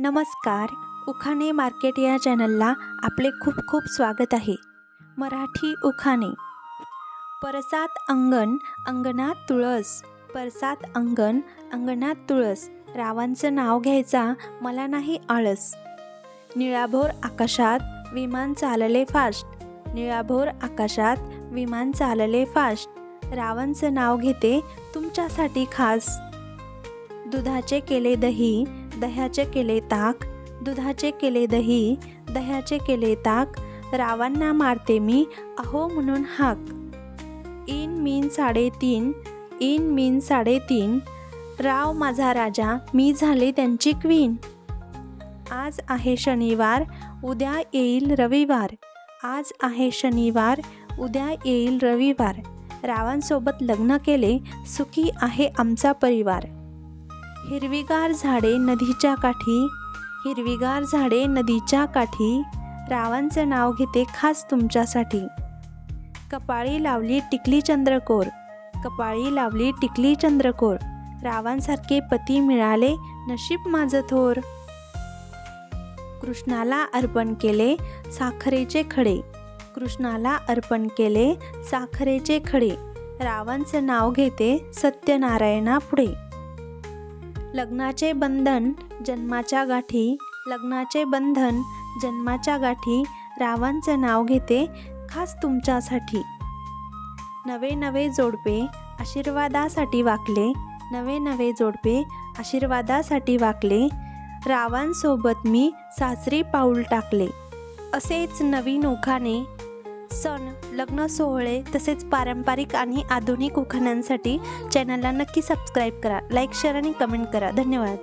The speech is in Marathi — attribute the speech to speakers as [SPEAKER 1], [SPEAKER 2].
[SPEAKER 1] नमस्कार. उखाणे मार्केट या चॅनलला आपले खूप खूप स्वागत आहे. मराठी उखाणे. परसात अंगण अंगणात तुळस. परसात अंगण अंगणात तुळस. रावांचं नाव घ्यायचा मला नाही आळस. निळाभोर आकाशात विमान चालले फास्ट निळाभोर आकाशात विमान चालले फास्ट रावांचं नाव घेते तुमच्यासाठी खास. दुधाचे केले दही दह्याचे केले ताक दुधाचे केले दही दह्याचे केले ताक रावांना मारते मी अहो म्हणून हाक. इन मीन साडेतीन इन मीन साडेतीन राव माझा राजा मी झाले त्यांची क्वीन. आज आहे शनिवार उद्या येईल रविवार. आज आहे शनिवार उद्या येईल रविवार. रावांसोबत लग्न केले सुखी आहे आमचा परिवार. हिरवीगार झाडे नदीच्या काठी हिरवीगार झाडे नदीच्या काठी रावांचं नाव घेते खास तुमच्यासाठी. कपाळी लावली टिकली चंद्रकोर कपाळी लावली टिकली चंद्रकोर रावांसारखे पती मिळाले नशीब माझं थोर. कृष्णाला अर्पण केले साखरेचे खडे कृष्णाला अर्पण केले साखरेचे खडे रावांचं नाव घेते सत्यनारायणा पुढे लग्नाचे बंधन जन्माच्या गाठी लग्नाचे बंधन जन्माच्या गाठी रावांचं नाव घेते खास तुमच्यासाठी. नवे नवे जोडपे आशीर्वादासाठी वाकले नवे नवे जोडपे आशीर्वादासाठी वाकले रावांसोबत मी सासरी पाऊल टाकले. असेच नवीन ओखाने सण लग्न सोहळे तसेच पारंपरिक आणि आधुनिक उखाणांसाठी चॅनलला नक्की सबस्क्राईब करा लाईक शेअर आणि कमेंट करा. धन्यवाद.